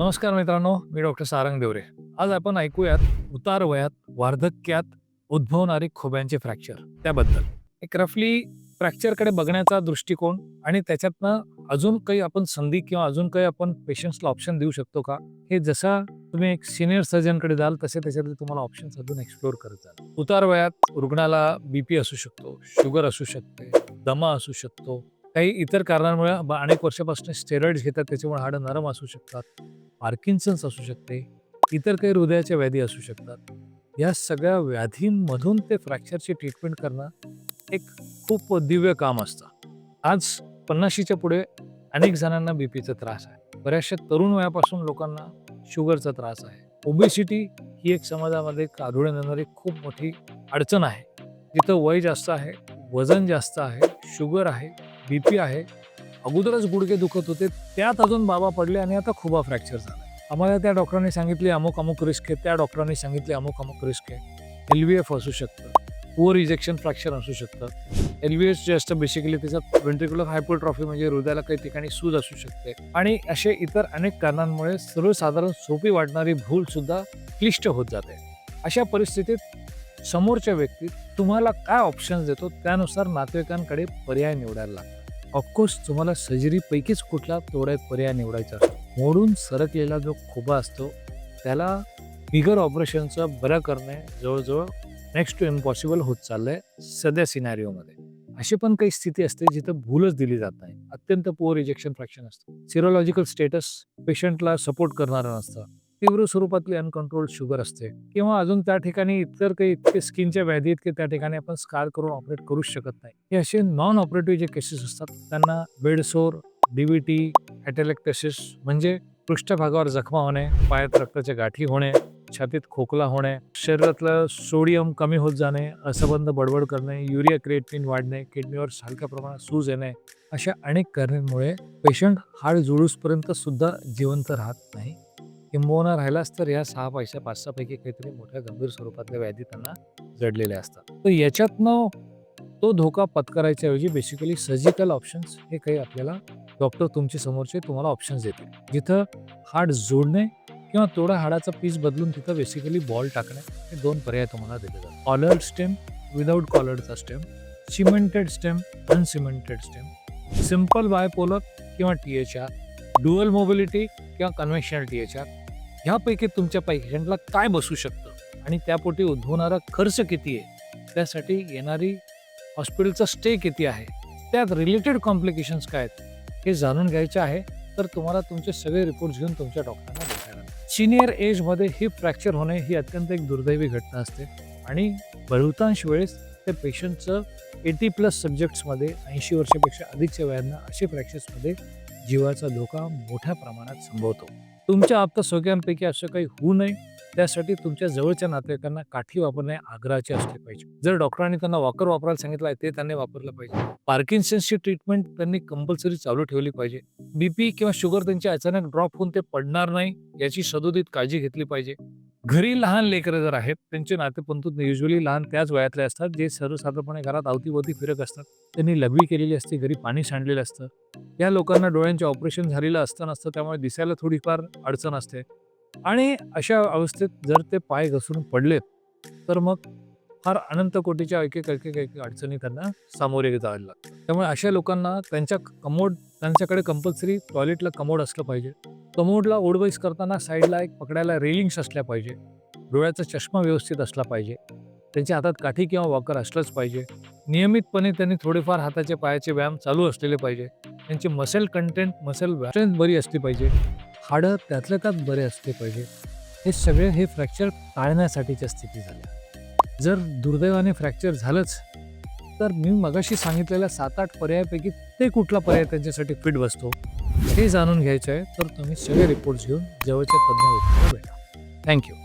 नमस्कार मित्रांनो मी डॉक्टर सारंग देवरे. आज आपण ऐकूयात उतार वयात वार्धक्यात उद्भवणारी खोब्यांचे फ्रॅक्चर. त्याबद्दल. एक रफली फ्रॅक्चरकडे बघण्याचा दृष्टिकोन आणि त्याच्यातनं अजून काही आपण संधी किंवा अजून काही आपण पेशंट्सला ऑप्शन देऊ शकतो का? हे जसा तुम्ही एक सिनियर सर्जनकडे जाल तसे त्याच्यातले तुम्हाला ऑप्शन्स अजून एक्सप्लोर करत जाल. उतार वयात रुग्णाला बीपी असू शकतो शुगर असू शकते दमा असू शकतो काही इतर कारणांमुळे ब- अनेक वर्षापासून स्टेरॉइड्स घेतात त्याच्यामुळे हाडं नरम असू शकतात. पार्किन्सन्स असू शकते इतर काही हृदयाच्या व्याधी असू शकतात. या सगळ्या व्याधींमधून ते फ्रॅक्चरची ट्रीटमेंट करणं एक खूप दिव्य काम असतं. आज पन्नाशीच्या पुढे अनेक जणांना बीपीचा त्रास आहे. बऱ्याचशा तरुण वयापासून लोकांना शुगरचा त्रास आहे. ओबेसिटी ही एक समाजामध्ये आढळून येणारी खूप मोठी अडचण आहे. जिथं वय जास्त आहे वजन जास्त आहे शुगर आहे बीपी आहे अगोदरच गुडघे दुखत होते. त्यात अजून बाबा पडले आणि आता खुबा फ्रॅक्चर झाला आम्हाला त्या डॉक्टरांनी सांगितले अमुक अमुक रिस्क आहे. त्या डॉक्टरांनी सांगितले अमुक अमुक रिस्क आहे. एल व्ही एफ असू शकतं. पुअर इजेक्शन फ्रॅक्चर असू शकतं. एल व्ही एस जे असतं बेसिकली त्याच्यात वेंट्रिक्युलर हायपोट्रॉफी म्हणजे हृदयाला काही ठिकाणी सूज असू शकते. आणि असे इतर अनेक कारणांमुळे सर्वसाधारण सोपी वाटणारी भूलसुद्धा क्लिष्ट होत जाते. अशा परिस्थितीत समोरच्या व्यक्ती तुम्हाला काय ऑप्शन्स देतो त्यानुसार नातेवाईकांकडे पर्याय निवडायला लागतात. ऑफकोर्स तुम्हाला सर्जरीपैकीच कुठला तोडा पर्याय निवडायचा असतो. मोडून सरकलेला जो खोबा असतो त्याला बिगर ऑपरेशनचं बरं करणे जवळजवळ नेक्स्ट टू इम्पॉसिबल होत चाललंय सध्या सिनॅरिओमध्ये अशी पण काही स्थिती असते जिथं भूलच दिली जात नाही. अत्यंत पुअर रिजेक्शन फ्रॅक्शन असतं. सिरोलॉजिकल स्टेटस पेशंटला सपोर्ट करणारं नसतं. तीव्र स्वरूपातली अनकंट्रोल शुगर असते. किंवा अजून त्या ठिकाणी इतर काही इतके स्किनच्या व्याधी आहेत की त्या ठिकाणी आपण स्कार करून ऑपरेट करूच शकत नाही. हे असे नॉन ऑपरेटिव्ह जे केसेस असतात त्यांना बेडसोर डीव्हीटी ॲटेलेक्टेसिस म्हणजे पृष्ठभागावर जखमा होणे पायात रक्ताच्या गाठी होणे छातीत खोकला होणे शरीरातलं सोडियम कमी होत जाणे असंबंध बडबड करणे युरिया क्रिएटिन वाढणे किडनीवर हलक्या प्रमाणात सूज येणे अशा अनेक कारणांमुळे पेशंट हाड जुळूसपर्यंत सुद्धा जिवंत राहत नाही. किंबहुना राहिलाच तर या सहा पैशा पाच सहापैकी काहीतरी मोठ्या गंभीर स्वरूपातल्या व्याधी त्यांना जडलेल्या असतात. तर याच्यातनं तो धोका पत्करायच्याऐवजी बेसिकली सर्जिकल ऑप्शन्स हे काही आपल्याला डॉक्टर तुमचे समोरचे तुम्हाला ऑप्शन्स देते जिथं हाड जोडणे किंवा थोडा हाडाचा पीस बदलून तिथं बेसिकली बॉल टाकणे हे दोन पर्याय तुम्हाला दिले जातात. Collared stem without कॉलर्डचा stem cemented stem uncemented stem simple bipolar किंवा T H R dual mobility किंवा कन्व्हेन्शनल टी एच आर ह्यापैकी तुमच्या पेशंटला काय बसू शकतं? आणि त्यापोटी उद्भवणारा खर्च किती आहे? त्यासाठी येणारी हॉस्पिटलचा स्टे किती आहे? त्यात रिलेटेड कॉम्प्लिकेशन्स काय आहेत? हे जाणून घ्यायचे आहे. तर तुम्हाला तुमचे सगळे रिपोर्ट्स घेऊन तुमच्या डॉक्टरांना भेटायला सिनियर एजमध्ये हिप फ्रॅक्चर होणे ही अत्यंत एक दुर्दैवी घटना असते. आणि बहुतांश वेळेस ते पेशंटचं एटी प्लस सब्जेक्ट्समध्ये ऐंशी वर्षापेक्षा अधिकच्या वयांना असे फ्रॅक्चर्समध्ये जीवाचा धोका मोठ्या प्रमाणात संभवतो. तुमच्या आप्तसोग्यांपैकी असं काही होऊ नये. त्यासाठी तुमच्या जवळच्या नातेवाईकांना काठी वापरणे आग्रहाचे असले पाहिजे. जर डॉक्टरांनी त्यांना वॉकर वापरायला सांगितलं आहे ते त्यांनी वापरलं पाहिजे. पार्किन्सन्सची ट्रीटमेंट त्यांनी कंपल्सरी चालू ठेवली पाहिजे. बीपी किंवा शुगर त्यांची अचानक ड्रॉप होऊन ते पडणार नाही याची सदोदित काळजी घेतली पाहिजे. घरी लहान लेकरं जर आहेत त्यांचे नातेपंतू युजली लहान त्याच वयातले असतात जे सर्वसाधारणपणे घरात अवतीभोवती फिरत असतात. त्यांनी लघवी केलेली असते घरी पाणी सांडलेलं असतं. या लोकांना डोळ्यांचे ऑपरेशन झालेलं असतं नसतं त्यामुळे दिसायला थोडीफार अडचण असते. आणि अशा अवस्थेत जर ते पाय घसरून पडलेत तर मग फार अनंत कोटीच्या एक एक एक एक एक अडचणी त्यांना सामोरे जायला लागतात. त्यामुळे अशा लोकांना त्यांच्या कमोड त्यांच्याकडे कंपल्सरी टॉयलेटला कमोड असलं पाहिजे. कमोडला ओढवैस करताना साईडला एक पकडायला रेलिंग्स असल्या पाहिजे. डोळ्याचा चष्मा व्यवस्थित असला पाहिजे. त्यांच्या हातात काठी किंवा वॉकर असलंच पाहिजे. नियमितपणे त्यांनी थोडेफार हाताचे पायाचे व्यायाम चालू असलेले पाहिजे. त्यांची मसेल कंटेंट मसेल स्ट्रेंथ बरी असली पाहिजे. हाडं त्यातल्या त्यात बरे असले पाहिजे. हे सगळे हे फ्रॅक्चर टाळण्यासाठीच्या स्थिती झाल्या जर दुर्दैवाने फ्रॅक्चर झालंच तर मी मगाशी सांगितलेल्या सात आठ पर्यायापैकी ते कुठला पर्याय त्यांच्यासाठी फिट बसतो हे जाणून घ्यायचं आहे. तर तुम्ही सगळे रिपोर्ट्स घेऊन जवळच्या तज्ज्ञ व्यक्तीला भेटा थँक्यू